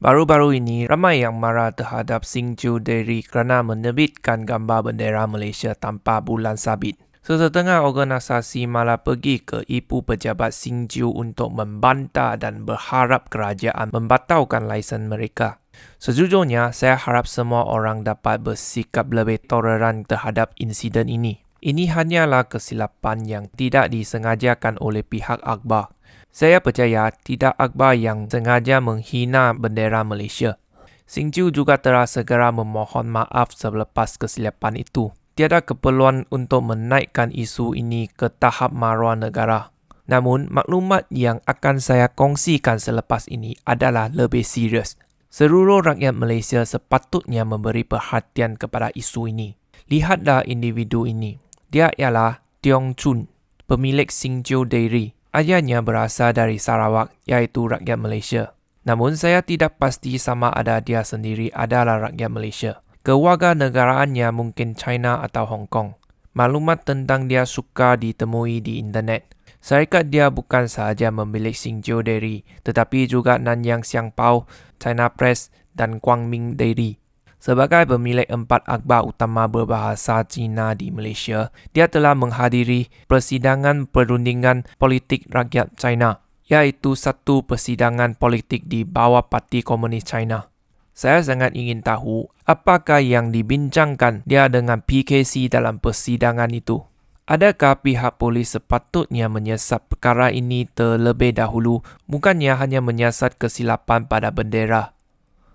Baru-baru ini, ramai yang marah terhadap Sing Ju Dairy kerana menerbitkan gambar bendera Malaysia tanpa bulan sabit. Sesetengah organisasi malah pergi ke ibu pejabat Sing Ju untuk membantah dan berharap kerajaan membatalkan lesen mereka. Sejujurnya, saya harap semua orang dapat bersikap lebih toleran terhadap insiden ini. Ini hanyalah kesilapan yang tidak disengajakan oleh pihak akhbar. Saya percaya tidak akhbar yang sengaja menghina bendera Malaysia. Singju juga telah segera memohon maaf selepas kesilapan itu. Tiada keperluan untuk menaikkan isu ini ke tahap maruah negara. Namun, maklumat yang akan saya kongsikan selepas ini adalah lebih serius. Seluruh rakyat Malaysia sepatutnya memberi perhatian kepada isu ini. Lihatlah individu ini. Dia ialah Tiong Chun, pemilik Singju Dairy Ayahnya berasal dari Sarawak, iaitu rakyat Malaysia. Namun saya tidak pasti sama ada dia sendiri adalah rakyat Malaysia. Kewarganegaraannya mungkin China atau Hong Kong. Maklumat tentang dia suka ditemui di internet. Syarikat dia bukan sahaja memiliki Xinjiu Dairy, tetapi juga Nanyang Siang Pao, China Press dan Guangming Dairy. Sebagai pemilik empat akhbar utama berbahasa Cina di Malaysia, dia telah menghadiri persidangan perundingan politik rakyat China, iaitu satu persidangan politik di bawah Parti Komunis China. Saya sangat ingin tahu apakah yang dibincangkan dia dengan PKC dalam persidangan itu. Adakah pihak polis sepatutnya menyiasat perkara ini terlebih dahulu bukannya hanya menyiasat kesilapan pada bendera?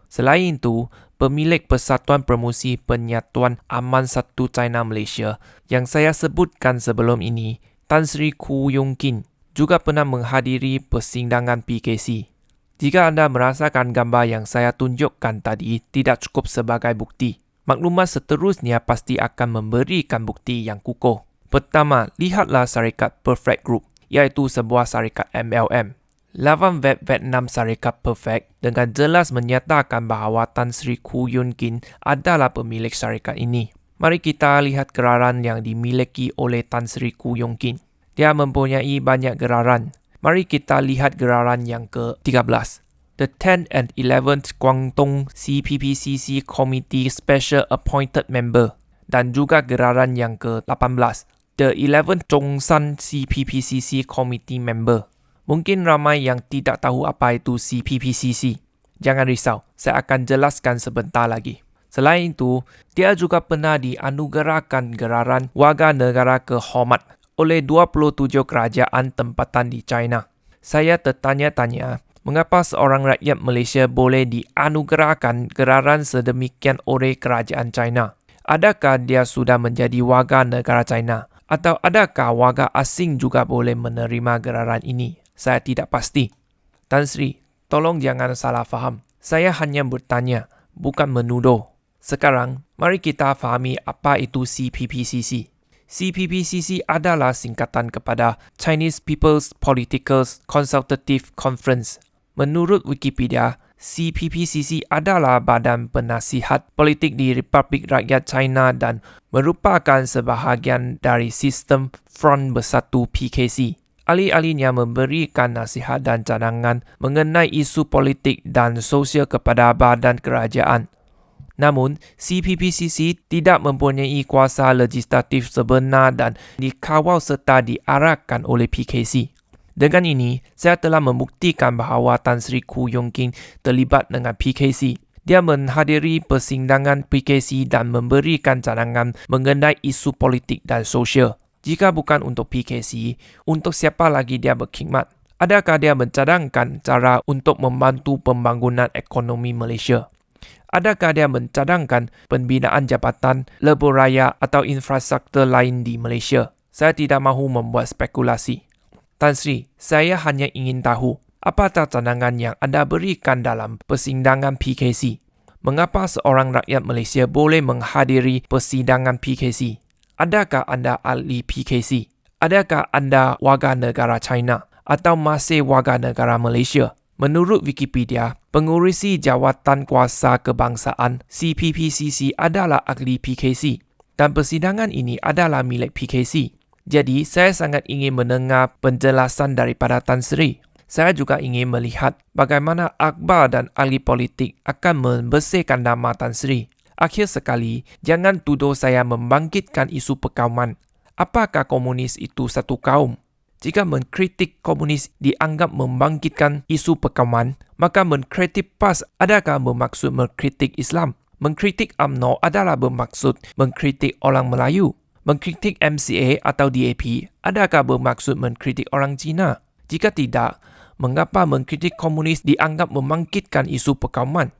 Selain itu, pemilik Persatuan Promosi Penyatuan Aman Satu China Malaysia yang saya sebutkan sebelum ini, Tan Sri Ku Yung Kin, juga pernah menghadiri persidangan PKC. Jika anda merasakan gambar yang saya tunjukkan tadi tidak cukup sebagai bukti, maklumat seterusnya pasti akan memberikan bukti yang kukuh. Pertama, lihatlah syarikat Perfect Group, iaitu sebuah syarikat MLM Lawan web Vietnam Syarikat Perfect dengan jelas menyatakan bahawa Tan Sri Koo Yun Kin adalah pemilik syarikat ini. Mari kita lihat geraran yang dimiliki oleh Tan Sri Koo Yun Kin. Dia mempunyai banyak geraran. Mari kita lihat geraran yang ke-13. The 10th and 11th Guangdong CPPCC Committee Special Appointed Member dan juga geraran yang ke-18. The 11th Zhongshan CPPCC Committee Member. Mungkin ramai yang tidak tahu apa itu CPPCC. Jangan risau, saya akan jelaskan sebentar lagi. Selain itu, dia juga pernah dianugerahkan geraran warga negara kehormat oleh 27 kerajaan tempatan di China. Saya tertanya-tanya, mengapa seorang rakyat Malaysia boleh dianugerahkan geraran sedemikian oleh kerajaan China? Adakah dia sudah menjadi warga negara China? Atau adakah warga asing juga boleh menerima geraran ini? Saya tidak pasti. Tan Sri, tolong jangan salah faham. Saya hanya bertanya, bukan menuduh. Sekarang, mari kita fahami apa itu CPPCC. CPPCC adalah singkatan kepada Chinese People's Political Consultative Conference. Menurut Wikipedia, CPPCC adalah badan penasihat politik di Republik Rakyat China dan merupakan sebahagian dari sistem Front Bersatu PKC ahli-ahlinya memberikan nasihat dan cadangan mengenai isu politik dan sosial kepada badan kerajaan. Namun, CPPCC tidak mempunyai kuasa legislatif sebenar dan dikawal serta diarahkan oleh PKC. Dengan ini, saya telah membuktikan bahawa Tan Sri Koo Yong Kin terlibat dengan PKC. Dia menghadiri persidangan PKC dan memberikan cadangan mengenai isu politik dan sosial. Jika bukan untuk PKC, untuk siapa lagi dia berkhidmat? Adakah dia mencadangkan cara untuk membantu pembangunan ekonomi Malaysia? Adakah dia mencadangkan pembinaan jabatan, lebuh raya atau infrastruktur lain di Malaysia? Saya tidak mahu membuat spekulasi. Tan Sri, saya hanya ingin tahu apakah cadangan yang anda berikan dalam persidangan PKC? Mengapa seorang rakyat Malaysia boleh menghadiri persidangan PKC? Adakah anda ahli PKC? Adakah anda warga negara China atau masih warga negara Malaysia? Menurut Wikipedia, pengurusi jawatan kuasa kebangsaan CPPCC adalah ahli PKC dan persidangan ini adalah milik PKC. Jadi, saya sangat ingin mendengar penjelasan daripada Tan Sri. saya juga ingin melihat bagaimana Akbar dan ahli politik akan membersihkan nama Tan Sri. Akhir sekali, jangan tuduh saya membangkitkan isu perkauman. Apakah komunis itu satu kaum? Jika mengkritik komunis dianggap membangkitkan isu perkauman, maka mengkritik PAS adakah bermaksud mengkritik Islam? Mengkritik UMNO adalah bermaksud mengkritik orang Melayu. Mengkritik MCA atau DAP adakah bermaksud mengkritik orang Cina? Jika tidak, mengapa mengkritik komunis dianggap membangkitkan isu perkauman?